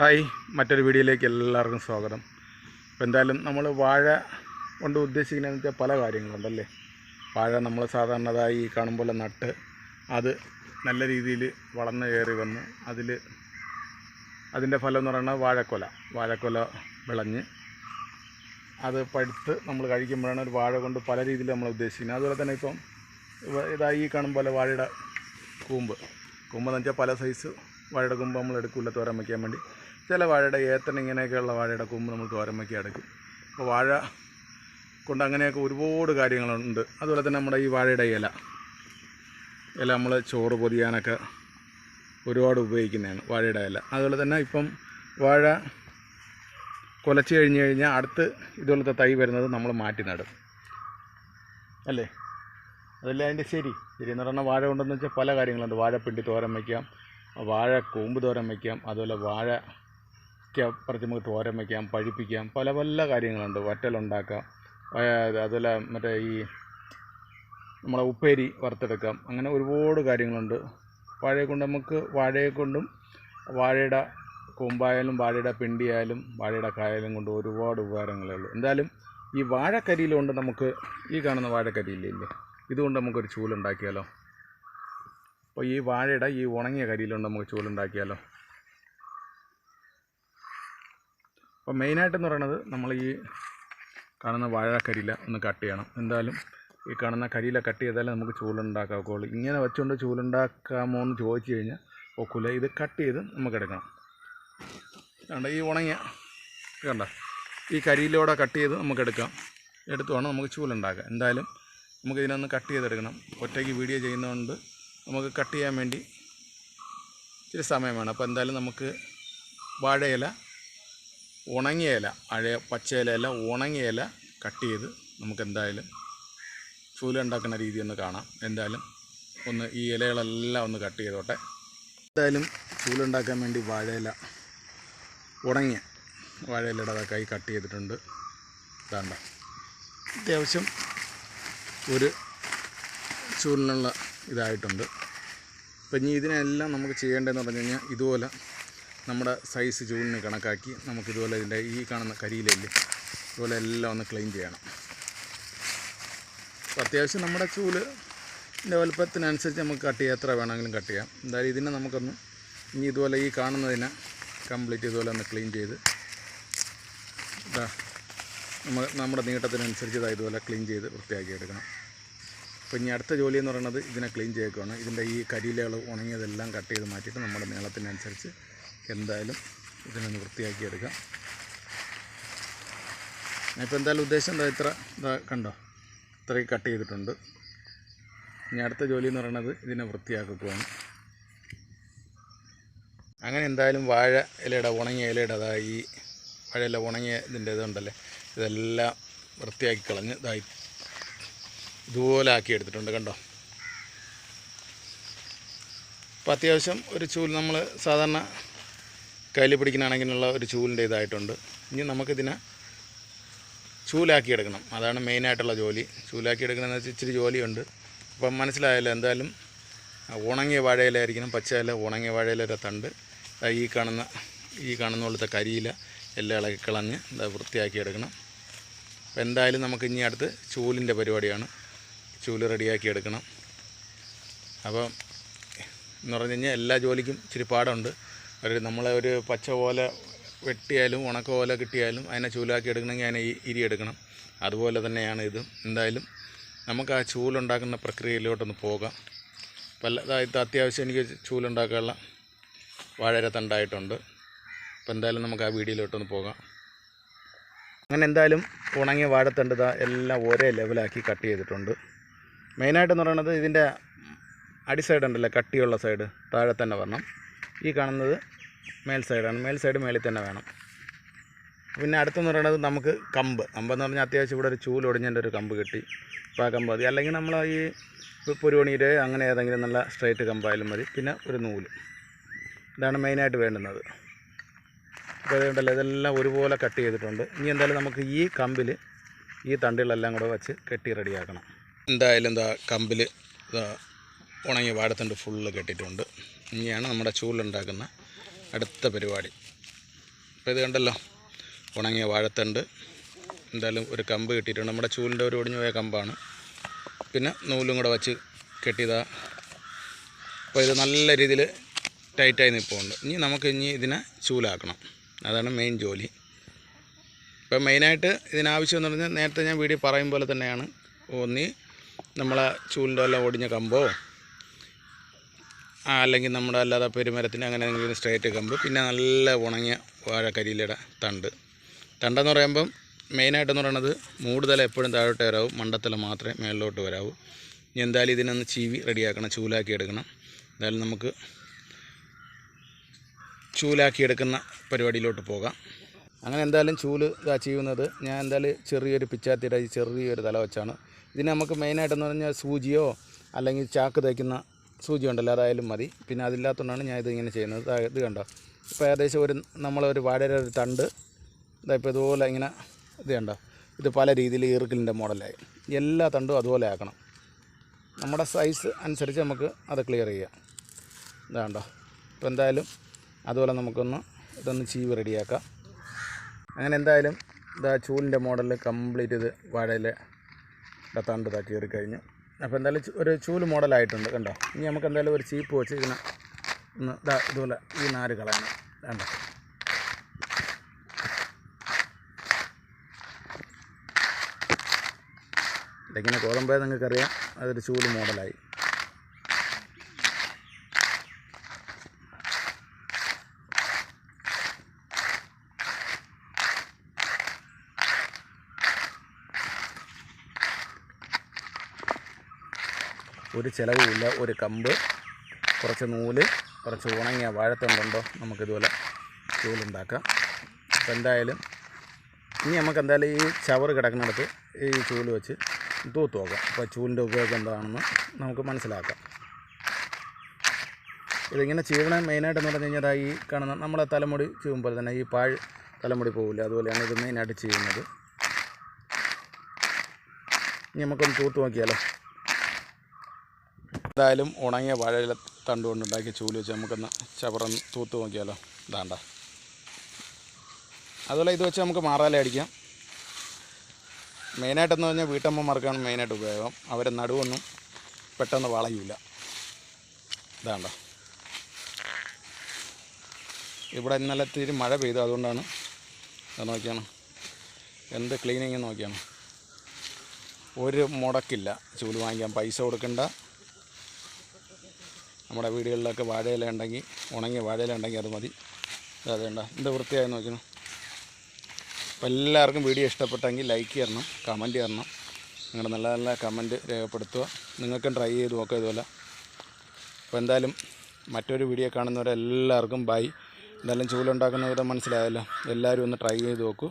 Hi മറ്റൊരു വീഡിയോയിലേക്ക് എല്ലാവർക്കും സ്വാഗതം. അപ്പോൾ എന്തായാലും നമ്മൾ വാഴ കൊണ്ട് ഉദ്ദേശിക്കുന്നതെന്ന് വെച്ചാൽ പല കാര്യങ്ങളുണ്ടല്ലേ? വാഴ നമ്മൾ സാധാരണതായി കാണുമ്പോൾ നട്ട് അത് നല്ല രീതിയിൽ വളർന്നു കയറി വന്ന് അതിൽ അതിന്റെ ഫലം എന്ന് പറയുന്നത് വാഴക്കൊല. വാഴക്കൊല വിളഞ്ഞ് അത് പഴുത്ത് നമ്മൾ കഴിക്കുമ്പോഴാണ് ഒരു വാഴ കൊണ്ട് പല രീതിയിൽ നമ്മൾ ഉദ്ദേശിക്കുന്നത്. അതുപോലെ തന്നെ ഇപ്പം ഇതായി കാണും പോലെ വാഴയുടെ കൂമ്പ്. കൂമ്പെന്ന് വെച്ചാൽ പല സൈസ് വാഴയുടെ കൂമ്പ് നമ്മൾ എടുക്കില്ല തോരൻ വയ്ക്കാൻ വേണ്ടി. ചില വാഴയുടെ ഏത്തൻ ഇങ്ങനെയൊക്കെയുള്ള വാഴയുടെ കൊമ്പ് നമ്മൾ തോരമ്മയ്ക്ക് അടയ്ക്കും. അപ്പോൾ വാഴ കൊണ്ട് അങ്ങനെയൊക്കെ ഒരുപാട് കാര്യങ്ങളുണ്ട്. അതുപോലെ തന്നെ നമ്മുടെ ഈ വാഴയുടെ ഇല. ഇല നമ്മൾ ചോറ് പൊതിയാനൊക്കെ ഒരുപാട് ഉപയോഗിക്കുന്നതാണ് വാഴയുടെ ഇല. അതുപോലെ തന്നെ ഇപ്പം വാഴ കുലച്ച് കഴിഞ്ഞ് കഴിഞ്ഞാൽ അടുത്ത് ഇതുപോലത്തെ തൈ വരുന്നത് നമ്മൾ മാറ്റി നടും. അല്ലേ? അതല്ലേ അതിന്റെ ശരി? ശരി എന്ന് പറഞ്ഞാൽ വാഴ കൊണ്ടെന്ന് വെച്ചാൽ പല കാര്യങ്ങളുണ്ട്. വാഴപ്പിണ്ടി തോരൻ വയ്ക്കാം വാഴ കൂമ്പ് തോരൻ വയ്ക്കാം അതുപോലെ വാഴ പറിച്ച് നമുക്ക് തോരൻ വയ്ക്കാം പഴിപ്പിക്കാം പല പല കാര്യങ്ങളുണ്ട്. വറ്റലുണ്ടാക്കാം അതുപോലെ മറ്റേ ഈ നമ്മളെ ഉപ്പേരി വറുത്തെടുക്കാം. അങ്ങനെ ഒരുപാട് കാര്യങ്ങളുണ്ട്. വാഴയെ കൊണ്ട് നമുക്ക് വാഴയെ കൊണ്ടും വാഴയുടെ കൊമ്പായാലും വാഴയുടെ പിണ്ടിയായാലും വാഴയുടെ കായാലും കൊണ്ട് ഒരുപാട് ഉപകാരങ്ങളേ ഉള്ളൂ. എന്തായാലും ഈ വാഴക്കരിയിൽ കൊണ്ട് നമുക്ക് ഈ കാണുന്ന വാഴക്കരിയില്ലേ ഇതുകൊണ്ട് നമുക്കൊരു ചൂലുണ്ടാക്കിയാലോ? അപ്പോൾ ഈ വാഴയുടെ ഈ ഉണങ്ങിയ കരിയിലുണ്ട് നമുക്ക് ചൂലുണ്ടാക്കിയാലോ? അപ്പോൾ മെയിനായിട്ടെന്ന് പറയുന്നത് നമ്മൾ ഈ കാണുന്ന വാഴക്കരിയില ഒന്ന് കട്ട് ചെയ്യണം. എന്തായാലും ഈ കാണുന്ന കരിയില കട്ട് ചെയ്താലേ നമുക്ക് ചൂലുണ്ടാക്കാവുള്ളൂ ഇങ്ങനെ വെച്ചുകൊണ്ട് ചൂലുണ്ടാക്കാമോ എന്ന് ചോദിച്ചു കഴിഞ്ഞാൽ ഒക്കില്ല ഇത് കട്ട് ചെയ്ത് നമുക്ക് എടുക്കണം. കണ്ട? ഈ ഉണങ്ങിയ കണ്ട? ഈ കരിയിലൂടെ കട്ട് ചെയ്ത് നമുക്ക് എടുക്കാം. എടുത്തു വേണം നമുക്ക് ചൂലുണ്ടാക്കാം എന്തായാലും നമുക്ക് ഇതിനൊന്ന് കട്ട് ചെയ്തെടുക്കണം. ഒറ്റയ്ക്ക് വീഡിയോ ചെയ്യുന്നതുകൊണ്ട് നമുക്ക് കട്ട് ചെയ്യാൻ വേണ്ടി ഇച്ചിരി സമയം വേണം. അപ്പോൾ എന്തായാലും നമുക്ക് വാഴയില ഉണങ്ങിയ ഇല പഴയ പച്ചയില ഇല ഉണങ്ങിയ ഇല കട്ട് ചെയ്ത് നമുക്ക് എന്തായാലും ചൂല ഉണ്ടാക്കുന്ന രീതി ഒന്ന് കാണാം. എന്തായാലും ഒന്ന് ഈ ഇലകളെല്ലാം ഒന്ന് കട്ട് ചെയ്തോട്ടെ. എന്തായാലും ചൂല ഉണ്ടാക്കാൻ വേണ്ടി വാഴയില ഉണങ്ങിയ വാഴയിലയുടെ കൈ കട്ട് ചെയ്തിട്ടുണ്ട്. ഇതാണ്ട. അത്യാവശ്യം ഒരു ചൂലിനുള്ള ഇതായിട്ടുണ്ട്. അപ്പം ഇനി ഇതിനെല്ലാം നമുക്ക് ചെയ്യേണ്ടതെന്ന് പറഞ്ഞു കഴിഞ്ഞാൽ ഇതുപോലെ നമ്മുടെ സൈസ് ചൂലിന് കണക്കാക്കി നമുക്കിതുപോലെ ഇതിന്റെ ഈ കാണുന്ന കരിയിലല്ലേ ഇതുപോലെ എല്ലാം ഒന്ന് ക്ലീൻ ചെയ്യണം. അപ്പോൾ അത്യാവശ്യം നമ്മുടെ ചൂൽ വലുപ്പത്തിനനുസരിച്ച് നമുക്ക് കട്ട് ചെയ്യാം എത്ര വേണമെങ്കിലും കട്ട് ചെയ്യാം. എന്തായാലും ഇതിനെ നമുക്കൊന്ന് ഇനി ഇതുപോലെ ഈ കാണുന്നതിനെ കംപ്ലീറ്റ് ഇതുപോലെ ഒന്ന് ക്ലീൻ ചെയ്ത് നമ്മൾ നമ്മുടെ നീട്ടത്തിനനുസരിച്ച് ഇതാ ഇതുപോലെ ക്ലീൻ ചെയ്ത് വൃത്തിയാക്കി എടുക്കണം. അപ്പോൾ ഇനി അടുത്ത ജോലി എന്ന് പറയുന്നത് ഇതിനെ ക്ലീൻ ചെയ്യേക്കുവാണ് ഇതിന്റെ ഈ കരിയിലകൾ ഉണങ്ങിയതെല്ലാം കട്ട് ചെയ്ത് മാറ്റിയിട്ട് നമ്മുടെ നീളത്തിനനുസരിച്ച് എന്തായാലും ഇതിനൊന്ന് വൃത്തിയാക്കി എടുക്കാം ഇപ്പോൾ എന്തായാലും ഉദ്ദേശം എന്താ? ഇത്ര ഇതാ കണ്ടോ? ഇത്രയും കട്ട് ചെയ്തിട്ടുണ്ട്. ഇനി അടുത്ത ജോലി എന്ന് പറയുന്നത് ഇതിനെ വൃത്തിയാക്കുകയാണ്. അങ്ങനെ എന്തായാലും വാഴ ഇലയുടെ ഉണങ്ങിയ ഇലയുടെ അതാ ഈ വാഴ ഇല ഉണങ്ങിയ ഇതിന്റെ ഇതുണ്ടല്ലേ? ഇതെല്ലാം വൃത്തിയാക്കി കളഞ്ഞ് ഇതായി ഇതുപോലെ ആക്കി എടുത്തിട്ടുണ്ട് കണ്ടോ? അപ്പോൾ അത്യാവശ്യം ഒരു ചൂൽ നമ്മൾ സാധാരണ കയ്യിൽ പിടിക്കണമെങ്കിലുള്ള ഒരു ചൂലിന്റെ ഇതായിട്ടുണ്ട്. ഇനി നമുക്കിതിനെ ചൂലാക്കി എടുക്കണം അതാണ് മെയിനായിട്ടുള്ള ജോലി. ചൂലാക്കി എടുക്കണമെന്ന് വെച്ചാൽ ഇച്ചിരി ജോലിയുണ്ട്. അപ്പം മനസ്സിലായല്ലോ എന്തായാലും ഉണങ്ങിയ വാഴയിലായിരിക്കണം. പച്ചയില ഉണങ്ങിയ വാഴയിലൊരു തണ്ട്. ഈ കാണുന്ന ഈ കാണുന്ന പോലത്തെ കരിയില എല്ലാം ഇളക്കി കളഞ്ഞ് വൃത്തിയാക്കി എടുക്കണം അപ്പോൾ എന്തായാലും നമുക്ക് ഇനി അടുത്ത് ചൂലിന്റെ പരിപാടിയാണ്. ചൂൽ റെഡിയാക്കി എടുക്കണം അപ്പം എന്ന് പറഞ്ഞു കഴിഞ്ഞാൽ എല്ലാ ജോലിക്കും ഇച്ചിരി പാടുണ്ട്. ഒരു നമ്മളെ ഒരു പച്ച പോലെ വെട്ടിയാലും ഉണക്ക പോലെ കിട്ടിയാലും അതിനെ ചൂലാക്കി എടുക്കണമെങ്കിൽ അതിനെ ഇരി എടുക്കണം. അതുപോലെ തന്നെയാണ് ഇത്. എന്തായാലും നമുക്ക് ആ ചൂലുണ്ടാക്കുന്ന പ്രക്രിയയിലോട്ടൊന്ന് പോകാം. പല ഇത് അത്യാവശ്യം എനിക്ക് ചൂലുണ്ടാക്കാനുള്ള വാഴര തണ്ടായിട്ടുണ്ട് അപ്പോൾ എന്തായാലും നമുക്ക് ആ വീഡിയോയിലോട്ടൊന്ന് പോകാം. അങ്ങനെ എന്തായാലും ഉണങ്ങിയ വാഴത്തണ്ട് ഇതാ എല്ലാം ഒരേ ലെവലാക്കി കട്ട് ചെയ്തിട്ടുണ്ട്. മെയിനായിട്ടെന്ന് പറയുന്നത് ഇതിന്റെ അടി സൈഡ് ഉണ്ടല്ലോ? കട്ടിയുള്ള സൈഡ് താഴെ തന്നെ വരണം. ഈ കാണുന്നത് മേൽ സൈഡാണ്. മേൽ സൈഡ് മേളിൽ തന്നെ വേണം. പിന്നെ അടുത്തെന്ന് പറയുന്നത് നമുക്ക് കമ്പ്. കമ്പെന്ന് പറഞ്ഞാൽ അത്യാവശ്യം ഇവിടെ ഒരു ചൂൽ ഒടിഞ്ഞതിന്റെ ഒരു കമ്പ് കിട്ടി. അപ്പോൾ ആ കമ്പ് മതി. അല്ലെങ്കിൽ നമ്മൾ ഈ പൊരുവണിയുടെ അങ്ങനെ ഏതെങ്കിലും നല്ല സ്ട്രൈറ്റ് കമ്പായാലും മതി. പിന്നെ ഒരു നൂൽ. ഇതാണ് മെയിനായിട്ട് വേണ്ടുന്നത്. അപ്പോൾ അതുകൊണ്ടല്ലോ ഇതെല്ലാം ഒരുപോലെ കട്ട് ചെയ്തിട്ടുണ്ട്. ഇനി എന്തായാലും നമുക്ക് ഈ കമ്പിൽ ഈ തണ്ടുകളെല്ലാം കൂടെ വെച്ച് കെട്ടി റെഡിയാക്കണം. എന്തായാലും എന്താ കമ്പിൽ ഇതാ ഉണങ്ങിയ വാഴത്തണ്ട് ഫുള്ള് കെട്ടിയിട്ടുണ്ട്. ഇനിയാണ് നമ്മുടെ ചൂലുണ്ടാക്കുന്ന അടുത്ത പരിപാടി. അപ്പോൾ ഇത് കണ്ടല്ലോ ഉണങ്ങിയ വാഴത്തണ്ട്. എന്തായാലും ഒരു കമ്പ് കിട്ടിയിട്ടുണ്ട്. നമ്മുടെ ചൂലിന്റെ ഒരു ഒടിഞ്ഞു പോയ കമ്പാണ്. പിന്നെ നൂലും കൂടെ വച്ച് കെട്ടിയതാ. അപ്പോൾ ഇത് നല്ല രീതിയിൽ ടൈറ്റായി നിൽപ്പുണ്ട്. ഇനി നമുക്ക് ഇനി ഇതിനെ ചൂലാക്കണം. അതാണ് മെയിൻ ജോലി. ഇപ്പം മെയിനായിട്ട് ഇതിനാവശ്യം എന്ന് പറഞ്ഞാൽ നേരത്തെ ഞാൻ വീഡിയോ പറയും പോലെ തന്നെയാണ്. ഒന്നി നമ്മളെ ചൂലിന്റെ വല്ല ഒടിഞ്ഞ കമ്പോ അല്ലെങ്കിൽ നമ്മുടെ അല്ലാതെ പെരുമരത്തിന് അങ്ങനെ എന്തെങ്കിലും സ്ട്രേറ്റ് കമ്പ് പിന്നെ നല്ല ഉണങ്ങിയ വാഴക്കരിയിലയുടെ തണ്ട്. തണ്ടെന്ന് പറയുമ്പം മെയിനായിട്ടെന്ന് പറയണത് മൂടുതല എപ്പോഴും താഴോട്ട് വരാവും മണ്ടത്തല മാത്രമേ മേളിലോട്ട് വരാവൂ. ഇനി എന്തായാലും ഇതിനൊന്ന് ചീവി റെഡിയാക്കണം ചൂലാക്കി എടുക്കണം എന്തായാലും നമുക്ക് ചൂലാക്കി എടുക്കുന്ന പരിപാടിയിലോട്ട് പോകാം. അങ്ങനെ എന്തായാലും ചൂൽ ഇതാ ചെയ്യുന്നത് ഞാൻ എന്തായാലും ചെറിയൊരു പിച്ചാത്തിയുടെ ചെറിയൊരു തല വെച്ചാണ്. ഇതിന് നമുക്ക് മെയിനായിട്ടെന്ന് പറഞ്ഞാൽ സൂചിയോ അല്ലെങ്കിൽ ചാക്ക് തയ്ക്കുന്ന സൂചി ഉണ്ടല്ലോ അതായാലും മതി. പിന്നെ അതില്ലാത്തതുകൊണ്ടാണ് ഞാൻ ഇത് ഇങ്ങനെ ചെയ്യുന്നത് ഇത് കണ്ടോ? ഇപ്പോൾ ഏകദേശം ഒരു നമ്മളൊരു വാഴയുടെ ഒരു തണ്ട് ഇതാ ഇപ്പോൾ ഇതുപോലെ ഇങ്ങനെ ഇത് കണ്ടോ? ഇത് പല രീതിയിൽ ഈർക്കിലിന്റെ മോഡലായി. എല്ലാ തണ്ടും അതുപോലെ ആക്കണം. നമ്മുടെ സൈസ് അനുസരിച്ച് നമുക്ക് അത് ക്ലിയർ ചെയ്യാം. ഇതാണ്ടോ ഇപ്പോൾ എന്തായാലും അതുപോലെ നമുക്കൊന്ന് ഇതൊന്ന് ചീവ് റെഡിയാക്കാം. അങ്ങനെ എന്തായാലും ഇതാ ചൂലിന്റെ മോഡലിൽ കംപ്ലീറ്റ് ഇത് വാഴയിലെ തണ്ട് കീറി കഴിഞ്ഞു അപ്പോൾ എന്തായാലും ഒരു ചൂൽ മോഡലായിട്ടുണ്ട് കണ്ടോ? ഇനി നമുക്ക് എന്തായാലും ഒരു ചീപ്പ് വെച്ച് ഇതിനെ ഒന്ന് ഇതാ ഇതുപോലെ ഈ നാര് കളയണം കണ്ടോ ഇതെങ്ങനെ കോതമ്പേ നിങ്ങൾക്കറിയാം. അതൊരു ചൂൽ മോഡലായി. ഒരു ചിലവുമില്ല ഒരു കമ്പ്. കുറച്ച് നൂൽ കുറച്ച് ഉണങ്ങിയ വാഴത്തണ്ടുണ്ടോ? നമുക്കിതുപോലെ ചൂലുണ്ടാക്കാം. അപ്പോൾ എന്തായാലും ഇനി നമുക്ക് എന്തായാലും ഈ ചവർ കിടക്കുന്നിടത്ത് ഈ ചൂൽ വെച്ച് തൂത്ത് നോക്കാം. അപ്പോൾ ചൂലിന്റെ ഉപയോഗം എന്താണെന്ന് നമുക്ക് മനസ്സിലാക്കാം. ഇതിങ്ങനെ ചെയ്യണ മെയിനായിട്ടെന്ന് പറഞ്ഞു കഴിഞ്ഞാൽ ഈ കാണുന്ന നമ്മളെ തലമുടി ചീവുമ്പോൾ തന്നെ ഈ പാഴ് തലമുടി പോകില്ല അതുപോലെയാണ് ഇത് മെയിനായിട്ട് ചെയ്യുന്നത് ഇനി നമുക്കൊന്ന് തൂത്ത് നോക്കിയാലോ? എന്തായാലും ഉണങ്ങിയ വാഴയില തണ്ട് കൊണ്ടുണ്ടാക്കിയ ചൂൽ വെച്ച് നമുക്കൊന്ന് ചവറന്ന് തൂത്ത് നോക്കിയാലോ. ഇതാണ്ട. അതുപോലെ ഇത് വെച്ച് നമുക്ക് മാറാല അടിക്കാം. മെയിനായിട്ടെന്ന് പറഞ്ഞാൽ വീട്ടമ്മമാർക്കാണ് മെയിനായിട്ട് ഉപയോഗം. അവരെ നടുവൊന്നും പെട്ടെന്ന് വളയില്ല ഇതാണ്ട. ഇവിടെ ഇന്നലെ ഇത്തിരി മഴ പെയ്തു അതുകൊണ്ടാണ് നോക്കിയാണ്. എന്ത് ക്ലീനിങ് നോക്കിയാണ്. ഒരു മുടക്കില്ല ചൂൽ വാങ്ങിക്കാൻ. പൈസ കൊടുക്കണ്ട. നമ്മുടെ വീടുകളിലൊക്കെ വാഴയില ഉണ്ടെങ്കിൽ ഉണങ്ങിയ വാഴയില ഉണ്ടെങ്കിൽ അത് മതി. അതെ വേണ്ട. എന്ത് വൃത്തിയായി നോക്കണം അപ്പോൾ എല്ലാവർക്കും വീഡിയോ ഇഷ്ടപ്പെട്ടെങ്കിൽ ലൈക്ക് ചെയ്യണം കമന്റ് ചെയ്യണം. നിങ്ങളുടെ നല്ല നല്ല കമന്റ് രേഖപ്പെടുത്തുക. നിങ്ങൾക്കും ട്രൈ ചെയ്ത് നോക്കുക ഇതുപോലെ. അപ്പോൾ എന്തായാലും മറ്റൊരു വീഡിയോ കാണുന്നവരെല്ലാവർക്കും ബൈ എന്തായാലും ചൂലുണ്ടാക്കുന്നവരെ മനസ്സിലായല്ലോ. എല്ലാവരും ഒന്ന് ട്രൈ ചെയ്ത് നോക്കൂ.